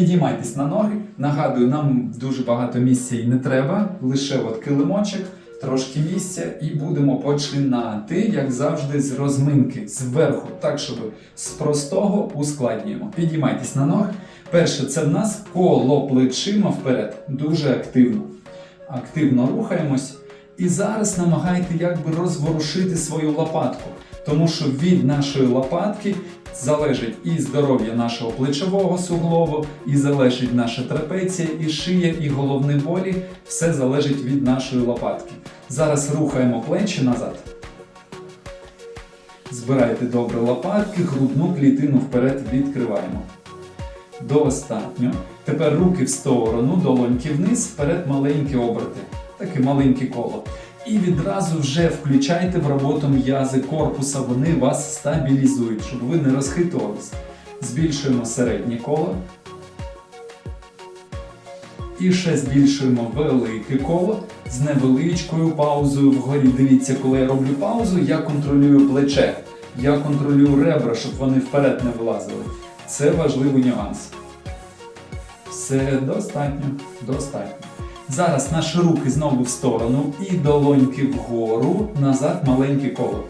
Підіймайтесь на ноги. Нагадую, нам дуже багато місця і не треба. Лише от килимочок, трошки місця, і будемо починати, як завжди, з розминки зверху, так, щоб з простого ускладнюємо. Підіймайтесь на ноги. Перше, це в нас коло плечима вперед. Дуже активно. Активно рухаємось. І зараз намагайте якби розворушити свою лопатку, тому що від нашої лопатки залежить і здоров'я нашого плечового суглобу, і залежить наша трапеція, і шия, і головні болі. Все залежить від нашої лопатки. Зараз рухаємо плечі назад. Збирайте добре лопатки, грудну клітину вперед відкриваємо. Достатньо. Тепер руки в сторону, долоньки вниз, вперед маленькі оберти. Таке маленьке коло. І відразу вже включайте в роботу м'язи корпуса, вони вас стабілізують, щоб ви не розхитувались. Збільшуємо середнє коло. І ще збільшуємо велике коло з невеличкою паузою вгорі. Дивіться, коли я роблю паузу, я контролюю плече, я контролюю ребра, щоб вони вперед не вилазили. Це важливий нюанс. Все достатньо, достатньо. Зараз наші руки знову в сторону і долоньки вгору, назад маленьке коло.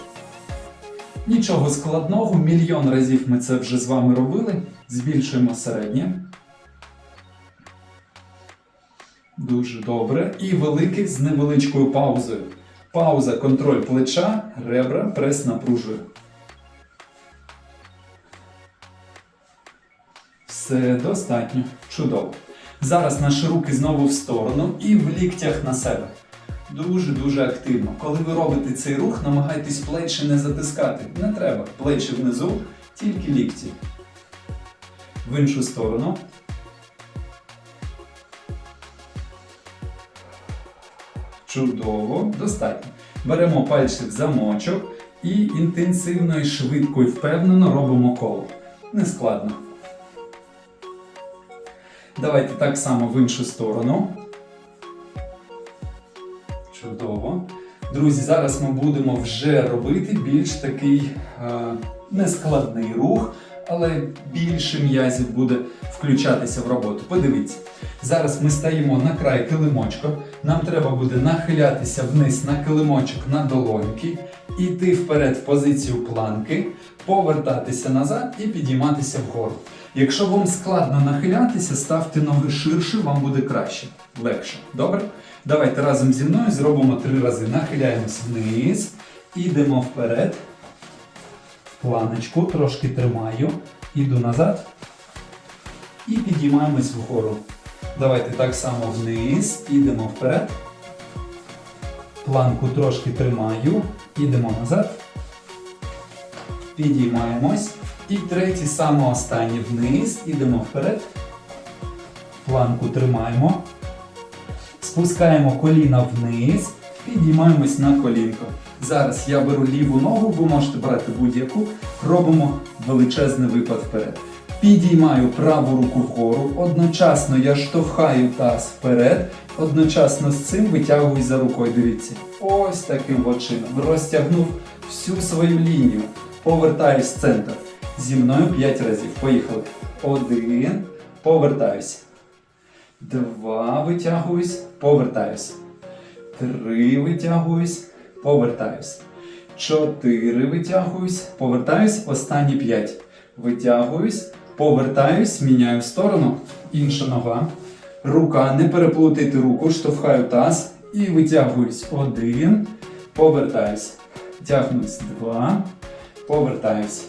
Нічого складного, мільйон разів ми це вже з вами робили. Збільшуємо середнє. Дуже добре. І великий з невеличкою паузою. Пауза, контроль плеча, ребра, прес напружує. Все достатньо. Чудово. Зараз наші руки знову в сторону і в ліктях на себе. Дуже-дуже активно. Коли ви робите цей рух, намагайтесь плечі не затискати. Не треба. Плечі внизу, тільки лікті. В іншу сторону. Чудово, достатньо. Беремо пальці в замочок і інтенсивно і швидко і впевнено робимо коло. Не складно. Давайте так само в іншу сторону. Чудово. Друзі, зараз ми будемо вже робити більш такий е, нескладний рух, але більше м'язів буде включатися в роботу. Подивіться. Зараз ми стаємо на край килимочка. Нам треба буде нахилятися вниз на килимочок на долоньки, іти вперед в позицію планки, повертатися назад і підійматися вгору. Якщо вам складно нахилятися, ставте ноги ширше, вам буде краще, легше. Добре? Давайте разом зі мною зробимо три рази. Нахиляємось вниз, ідемо вперед. Планочку трошки тримаю, іду назад і підіймаємось вгору. Давайте так само вниз, ідемо вперед. Планку трошки тримаю, ідемо назад. Підіймаємось. І третій, саме останній вниз, ідемо вперед. Планку тримаємо. Спускаємо коліна вниз, підіймаємось на колінко. Зараз я беру ліву ногу, ви можете брати будь-яку. Робимо величезний випад вперед. Підіймаю праву руку вгору, одночасно я штовхаю таз вперед, одночасно з цим витягую за рукою. Дивіться. Ось таким чином. Розтягнув всю свою лінію. Повертаюсь в центр. Зі мною 5 разів. Поїхали. Один. Повертаюсь. Два. Витягуюсь. Повертаюсь. Три. Витягуюсь. Повертаюсь. Чотири. Витягуюсь. Повертаюсь. Останні п'ять. Витягуюсь. Повертаюсь. Міняю сторону. Інша нога. Рука. Не переплутайте руку. Штовхаю таз. І витягуюсь. Один. Повертаюсь. Тягнусь. Два. Повертаюсь.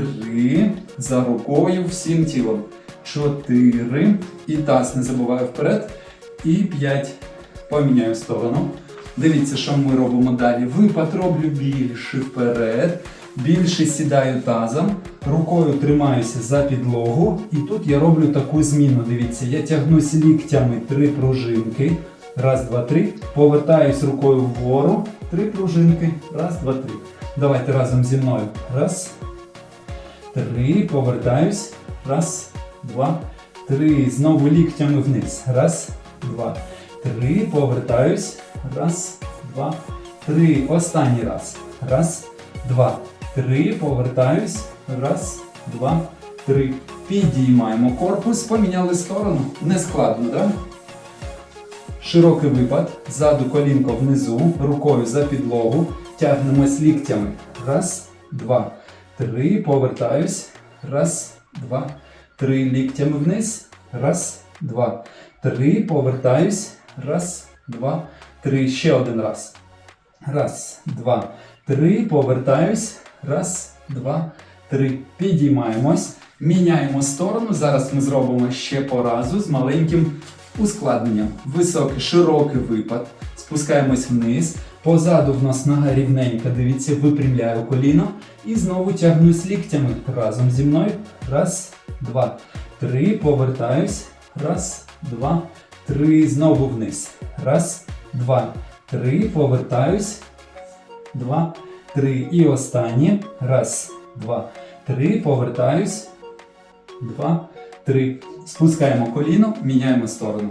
Три. За рукою всім тілом. Чотири. І таз не забуваю вперед. І п'ять. Поміняю сторону. Дивіться, що ми робимо далі. Випад роблю більше вперед. Більше сідаю тазом. Рукою тримаюся за підлогу. І тут я роблю таку зміну. Дивіться, я тягнусь ліктями три пружинки. Раз, два, три. Повертаюсь рукою вгору. Три пружинки. Раз, два, три. Давайте разом зі мною. Раз. Три. Повертаюсь. Раз, два, три. Знову ліктями вниз. Раз, два, три. Повертаюсь. Раз, два, три. Останній раз. Раз, два, три. Повертаюсь. Раз, два, три. Підіймаємо корпус, поміняли сторону. Не складно, так? Широкий випад, ззаду колінко внизу, рукою за підлогу, тягнемось ліктями. Раз, два, три. Повертаюсь. Раз, два, три. Ліктями вниз. Раз, два, три. Повертаюсь. Раз, два, три. Ще один раз. Раз, два, три. Повертаюсь. Раз, два, три. Підіймаємось. Міняємо сторону. Зараз ми зробимо ще по разу з маленьким ускладненням. Високий, широкий випад. Спускаємось вниз. Позаду в нас нога рівненька. Дивіться, випрямляю коліно. І знову тягнусь ліктями разом зі мною. Раз, два, три. Повертаюсь. Раз, два, три. Знову вниз. Раз, два, три. Повертаюсь. Два, три. І останнє. Раз, два, три. Повертаюсь. Два, три. Спускаємо коліно, міняємо сторону.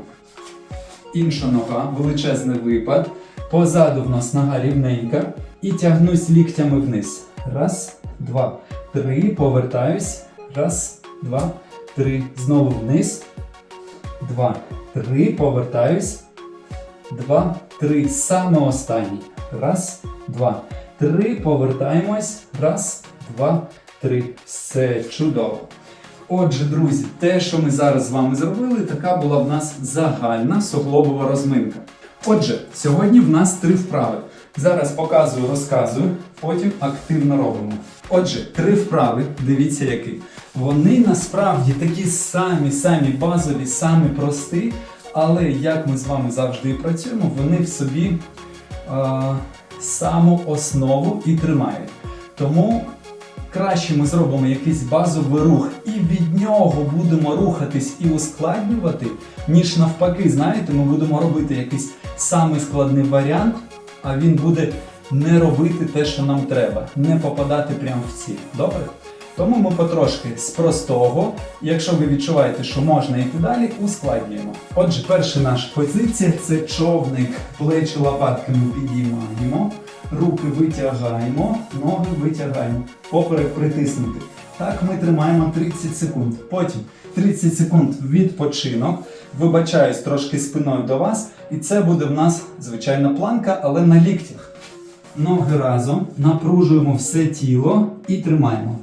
Інша нога, величезний випад. Позаду в нас нога рівненька. І тягнусь ліктями вниз. Раз, два, три. Повертаюсь. Раз, два, три. Знову вниз. Два, три. Повертаюсь. Два, три. Саме останній. Раз, два, три. Повертаємось. Раз, два, три. Все чудово. Отже, друзі, те, що ми зараз з вами зробили, така була в нас загальна суглобова розминка. Отже, сьогодні в нас три вправи. Зараз показую, розказую, потім активно робимо. Отже, три вправи, дивіться які. Вони насправді такі самі, самі базові, самі прості, але як ми з вами завжди працюємо, вони в собі е, саму основу і тримають. Тому краще ми зробимо якийсь базовий рух і від нього будемо рухатись і ускладнювати, ніж навпаки, знаєте, ми будемо робити якийсь самий складний варіант, а він буде не робити те, що нам треба, не попадати прямо в ціль. Добре? Тому ми потрошки з простого, якщо ви відчуваєте, що можна йти далі, ускладнюємо. Отже, перша наша позиція це човник. Плечі лопатками підіймаємо, руки витягаємо, ноги витягаємо, поперек притиснути. Так ми тримаємо 30 секунд. Потім 30 секунд відпочинок. Вибачаюсь трошки спиною до вас. І це буде в нас звичайна планка, але на ліктях. Ноги разом, напружуємо все тіло і тримаємо.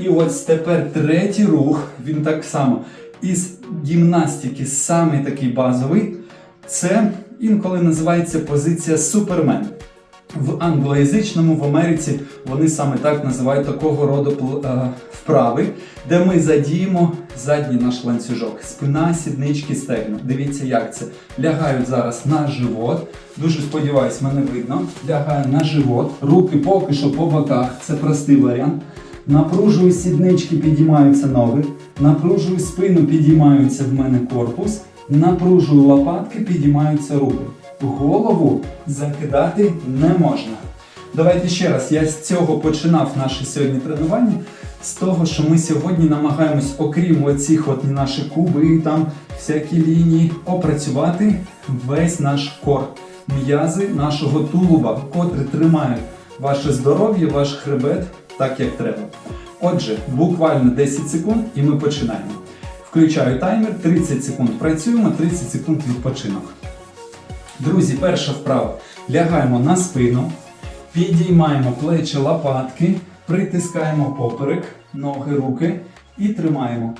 І ось тепер третій рух, він так само із гімнастики, самий такий базовий. Це інколи називається позиція Супермен. В англоязичному в Америці вони саме так називають такого роду е, вправи, де ми задіємо задній наш ланцюжок. Спина, сіднички, стегна. Дивіться, як це. Лягаю зараз на живот. Дуже сподіваюсь, мене видно. Лягаю на живот. Руки поки що по боках. Це простий варіант. Напружую сіднички, підіймаються ноги. Напружую спину, підіймаються в мене корпус. Напружую лопатки, підіймаються руки. Голову закидати не можна. Давайте ще раз. Я з цього починав наше сьогодні тренування. З того, що ми сьогодні намагаємось, окрім оцих от наші куби, там всякі лінії, опрацювати весь наш кор, м'язи нашого тулуба, котрі тримають ваше здоров'я, ваш хребет так, як треба. Отже, буквально 10 секунд і ми починаємо. Включаю таймер, 30 секунд працюємо, 30 секунд відпочинок. Друзі, перша вправа. Лягаємо на спину, підіймаємо плечі лопатки, притискаємо поперек, ноги, руки і тримаємо.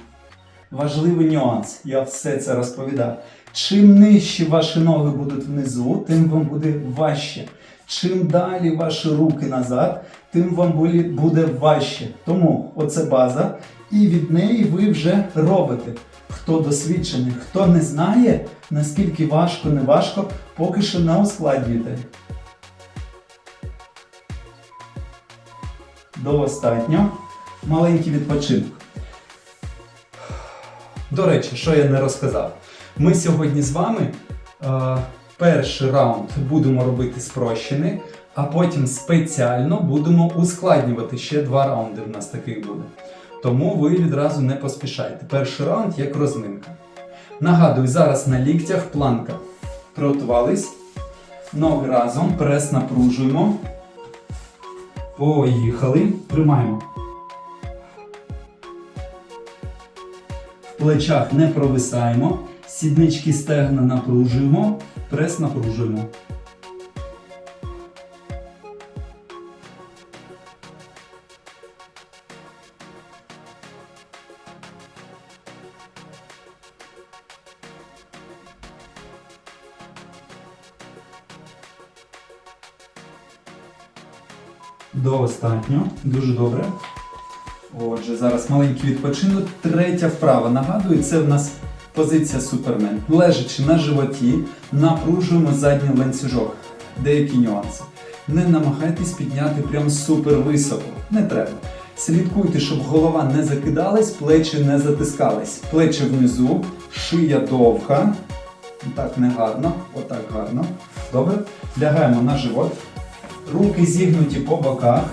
Важливий нюанс, я все це розповідав. Чим нижче ваші ноги будуть внизу, тим вам буде важче. Чим далі ваші руки назад, тим вам буде важче. Тому оце база, і від неї ви вже робите. Хто досвідчений, хто не знає, наскільки важко, не важко, поки що не ускладнюйте. Достатньо. Маленький відпочинок. До речі, що я не розказав. Ми сьогодні з вами е, перший раунд будемо робити спрощений, а потім спеціально будемо ускладнювати. Ще два раунди в нас таких буде. Тому ви відразу не поспішайте. Перший раунд як розминка. Нагадую, зараз на ліктях планка. Приготувались. Ноги разом, прес напружуємо. Поїхали. Тримаємо. В плечах не провисаємо, сіднички стегна напружуємо, прес напружуємо. Достатньо, дуже добре. Отже, зараз маленький відпочинок. Третя вправа. Нагадую, це в нас позиція супермен. Лежачи на животі, напружуємо задній ланцюжок. Деякі нюанси. Не намагайтесь підняти прям супер високо. Не треба. Слідкуйте, щоб голова не закидалась, плечі не затискались. Плечі внизу, шия довга. Так не гарно. Отак гарно. Добре. Лягаємо на живот. Руки зігнуті по боках.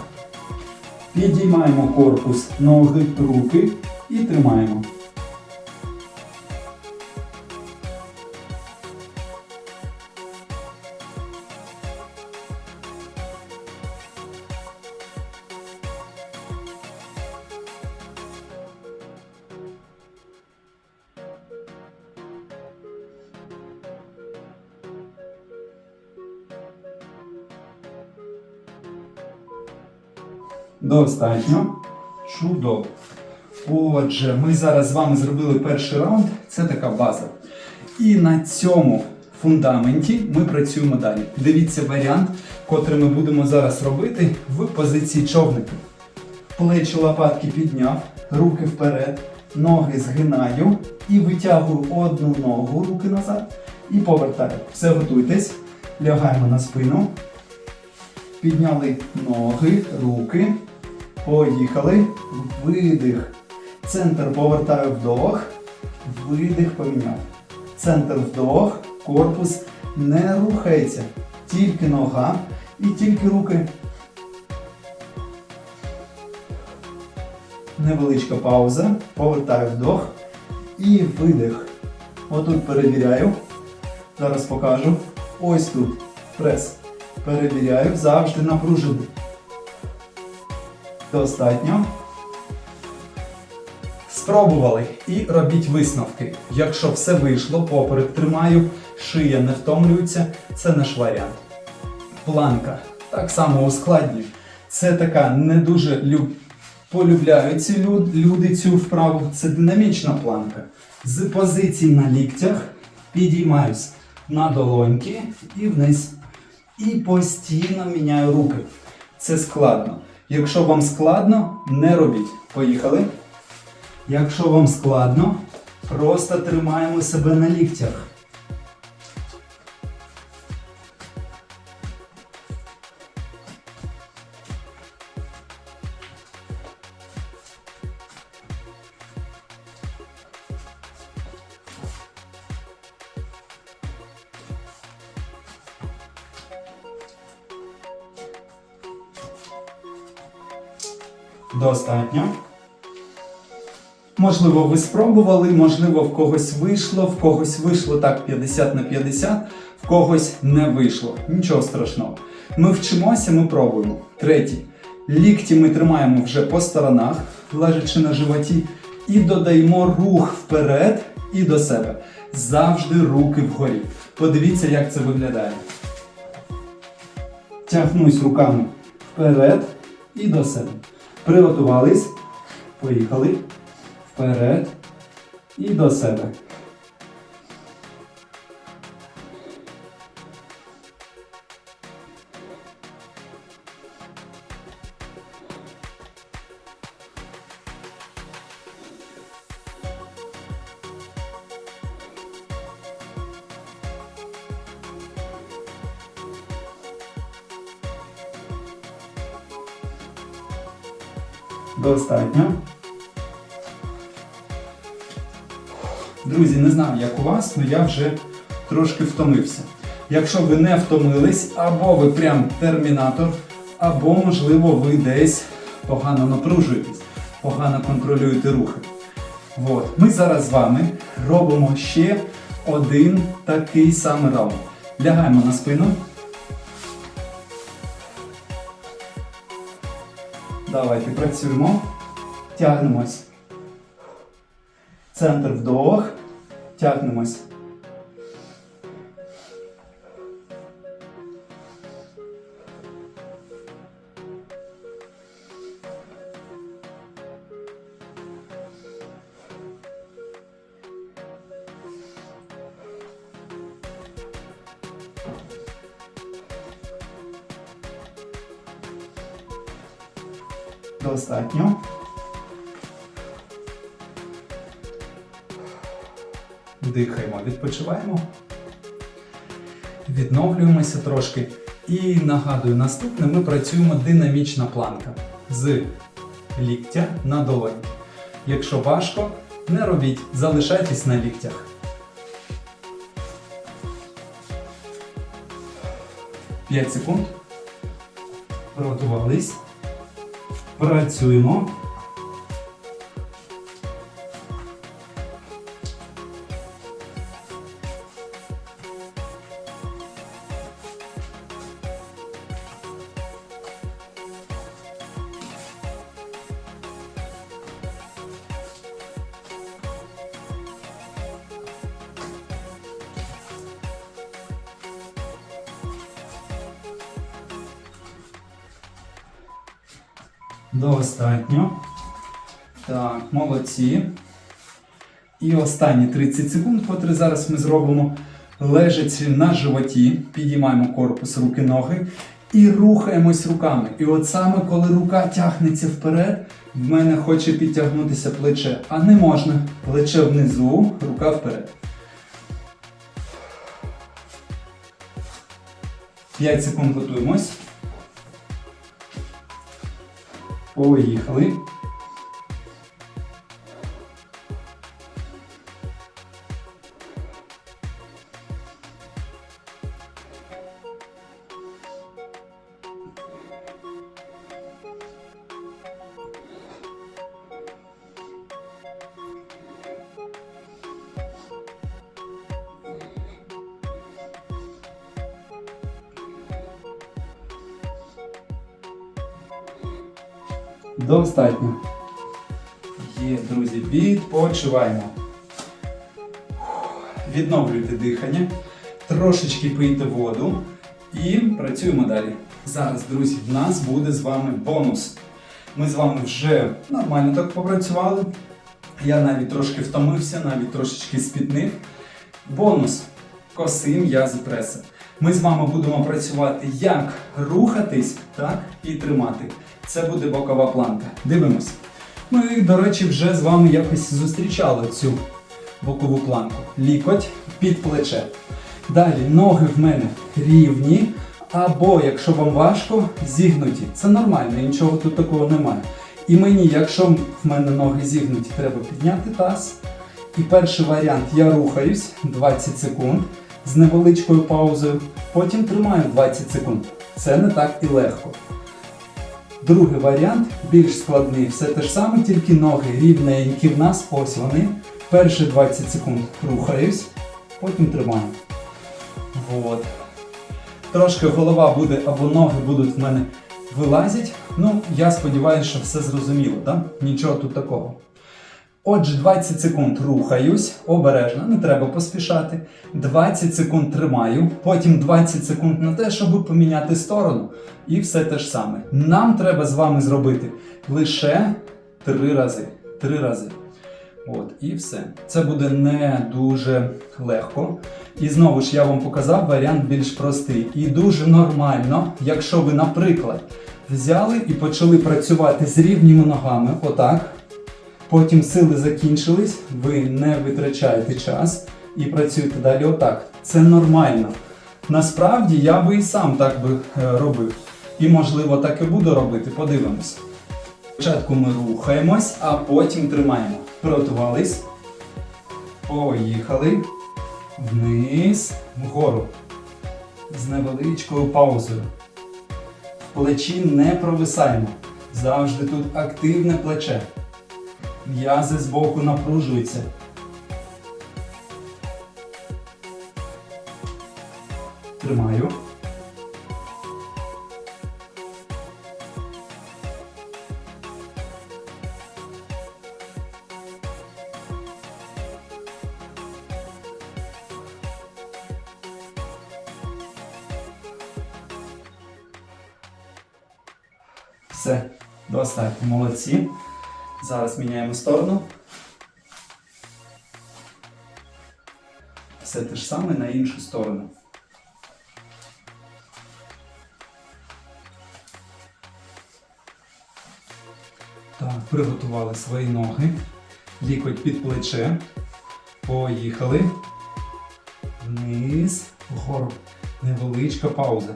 Підіймаємо корпус, ноги, руки і тримаємо. Достатньо. Чудово. Отже, ми зараз з вами зробили перший раунд. Це така база. І на цьому фундаменті ми працюємо далі. Дивіться варіант, котрий ми будемо зараз робити в позиції човника. Плечі лопатки підняв, руки вперед, ноги згинаю і витягую одну ногу, руки назад і повертаю. Все готуйтесь. Лягаємо на спину. Підняли ноги, руки. Поїхали. Видих. Центр повертаю вдох. Видих поміняв. Центр вдох. Корпус не рухається. Тільки нога і тільки руки. Невеличка пауза. Повертаю вдох. І видих. Отут перевіряю. Зараз покажу. Ось тут. Прес. Перевіряю. Завжди напружений. Достатньо. Спробували і робіть висновки. Якщо все вийшло, поперек тримаю, шия не втомлюється, це наш варіант. Планка. Так само ускладнюю. Це така не дуже люб... полюбляють ці люд... люди цю вправу. Це динамічна планка. З позицій на ліктях підіймаюсь на долоньки і вниз. І постійно міняю руки. Це складно. Якщо вам складно, не робіть. Поїхали. Якщо вам складно, просто тримаємо себе на ліктях. Достатньо. Можливо, ви спробували, можливо, в когось вийшло, в когось вийшло так 50 на 50, в когось не вийшло. Нічого страшного. Ми вчимося, ми пробуємо. Третій. Лікті ми тримаємо вже по сторонах, лежачи на животі, і додаємо рух вперед і до себе. Завжди руки вгорі. Подивіться, як це виглядає. Тягнусь руками вперед і до себе. Приготувались. Поїхали. Вперед і до себе. Достатньо. Друзі, не знаю, як у вас, але я вже трошки втомився. Якщо ви не втомились, або ви прям термінатор, або, можливо, ви десь погано напружуєтесь, погано контролюєте рухи. От. Ми зараз з вами робимо ще один такий самий раунд. Лягаємо на спину. Давайте працюємо. Тягнемось. центр вдох. Тягнемось. Нагадую, наступне ми працюємо динамічна планка з ліктя на долоні. Якщо важко, не робіть, залишайтесь на ліктях. П'ять секунд. Приготувались. Працюємо. Останні 30 секунд, котрі зараз ми зробимо, лежать на животі, підіймаємо корпус, руки, ноги і рухаємось руками. І от саме коли рука тягнеться вперед, в мене хоче підтягнутися плече. А не можна. Плече внизу, рука вперед. 5 секунд готуємось. Поїхали. Достатньо. Є, друзі, відпочиваємо. Відновлюйте дихання, трошечки пийте воду і працюємо далі. Зараз, друзі, в нас буде з вами бонус. Ми з вами вже нормально так попрацювали. Я навіть трошки втомився, навіть трошечки спітнив. Бонус коси м'язи преса. Ми з вами будемо працювати як рухатись, так і тримати. Це буде бокова планка. Дивимось. Ми, до речі, вже з вами якось зустрічали цю бокову планку. Лікоть під плече. Далі ноги в мене рівні. Або, якщо вам важко, зігнуті. Це нормально, нічого тут такого немає. І мені, якщо в мене ноги зігнуті, треба підняти таз. І перший варіант я рухаюсь 20 секунд з невеличкою паузою. Потім тримаю 20 секунд. Це не так і легко. Другий варіант більш складний, все те ж саме, тільки ноги рівненькі в нас, ось вони. Перші 20 секунд рухаюсь, потім тримаю. Вот. Трошки голова буде або ноги будуть в мене вилазять. Ну, я сподіваюся, що все зрозуміло, так? Нічого тут такого. Отже, 20 секунд рухаюсь, обережно, не треба поспішати. 20 секунд тримаю, потім 20 секунд на те, щоб поміняти сторону. І все те ж саме. Нам треба з вами зробити лише 3 рази. 3 рази. От, і все. Це буде не дуже легко. І знову ж я вам показав варіант більш простий. І дуже нормально, якщо ви, наприклад, взяли і почали працювати з рівніми ногами, отак. Потім сили закінчились, ви не витрачаєте час і працюєте далі отак. Це нормально. Насправді я би і сам так би е, робив. І можливо так і буду робити. Подивимось. Спочатку ми рухаємось, а потім тримаємо. Приготувались. Поїхали. Вниз, вгору. З невеличкою паузою. Плечі не провисаємо. Завжди тут активне плече. М'язи боку напружуються. Тримаю. Все, достатньо молодці. Зараз міняємо сторону. Все те ж саме на іншу сторону. Так, приготували свої ноги. Лікоть під плече. Поїхали. Вниз, вгору. Невеличка пауза.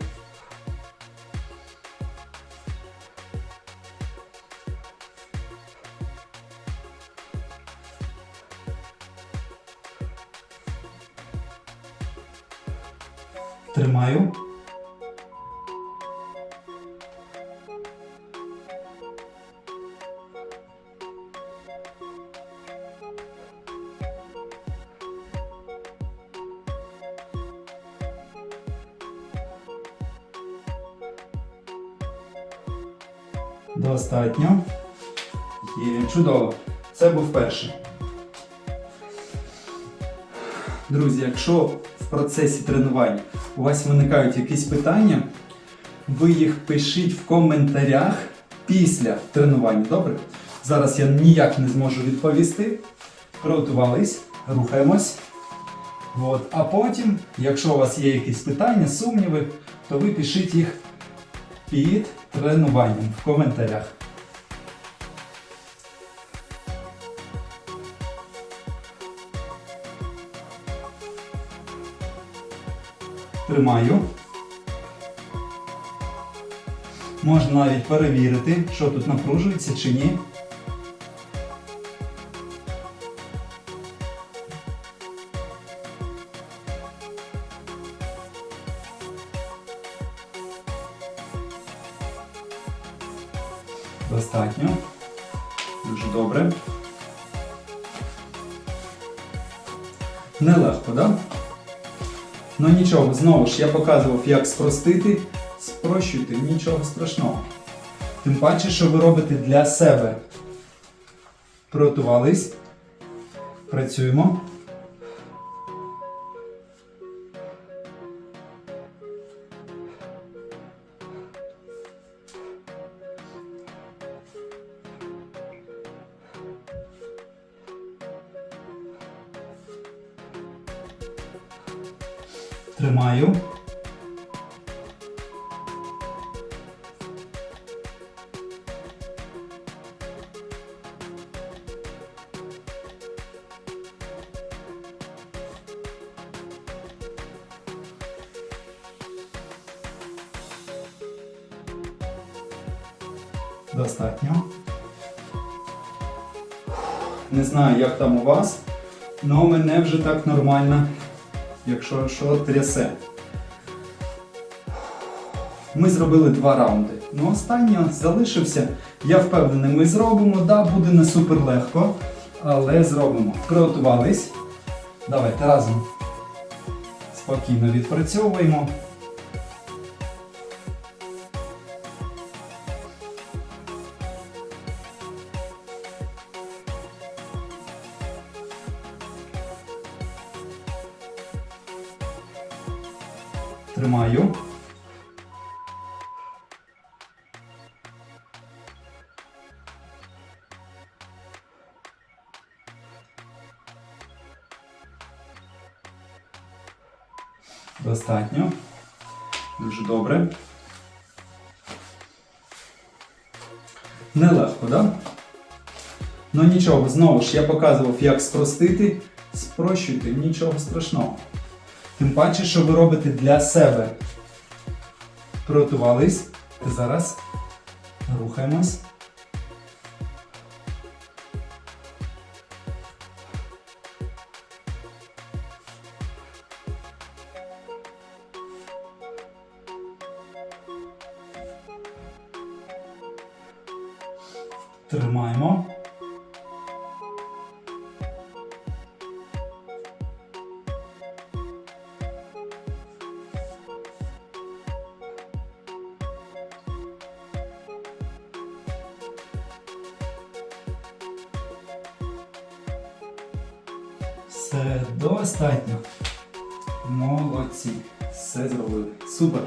Тримаю. Достатньо. Є чудово. Це був перший. Друзі, якщо в процесі тренувань у вас виникають якісь питання, ви їх пишіть в коментарях після тренування. Добре? Зараз я ніяк не зможу відповісти. Приготувались, рухаємось. От. А потім, якщо у вас є якісь питання, сумніви, то ви пишіть їх під тренуванням в коментарях. Тримаю. Можна навіть перевірити, що тут напружується чи ні. Знову ж я показував, як спростити. Спрощуйте, нічого страшного. Тим паче, що ви робите для себе. Приготувались. Працюємо. Нормально якщо що трясе. Ми зробили два раунди. Ну, останнього залишився. Я впевнений, ми зробимо. Да, буде не супер легко, але зробимо. Приготувались. Давайте разом спокійно відпрацьовуємо. Нелегко, так? Да? Ну нічого, знову ж я показував, як спростити. Спрощуйте, нічого страшного. Тим паче, що ви робите для себе. Приготувались. Зараз рухаємось. Все достатньо. Молодці. Все зробили. Супер.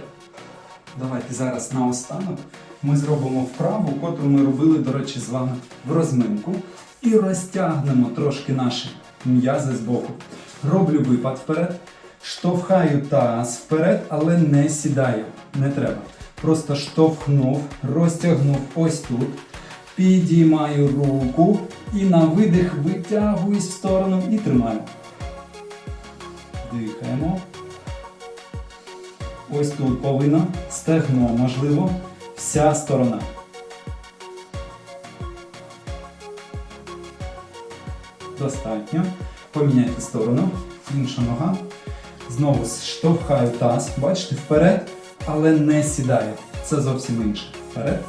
Давайте зараз наостанок ми зробимо вправу, котру ми робили, до речі, з вами в розминку. І розтягнемо трошки наші м'язи з боку. Роблю випад вперед, штовхаю таз вперед, але не сідаю. Не треба. Просто штовхнув, розтягнув ось тут. Підіймаю руку і на видих витягуюсь в сторону і тримаю. Дихаємо. Ось тут повинно стегно, можливо, вся сторона. Достатньо. Поміняйте сторону. Інша нога. Знову штовхаю таз. Бачите, вперед, але не сідаю. Це зовсім інше. Вперед.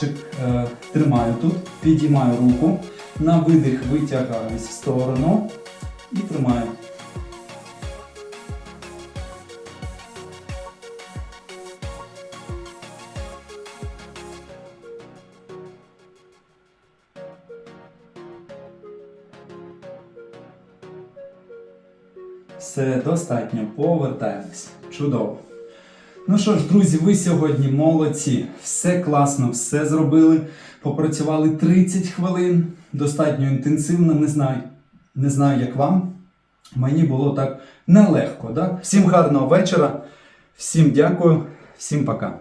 Чик, е, тримаю тут, підіймаю руку. На видих витягаюсь в сторону і тримаю. Все достатньо, повертаємось. Чудово. Ну що ж, друзі, ви сьогодні молодці. Все класно, все зробили. Попрацювали 30 хвилин. Достатньо інтенсивно, не знаю. Не знаю, як вам. Мені було так нелегко. Так? Всім гарного вечора, всім дякую, всім пока.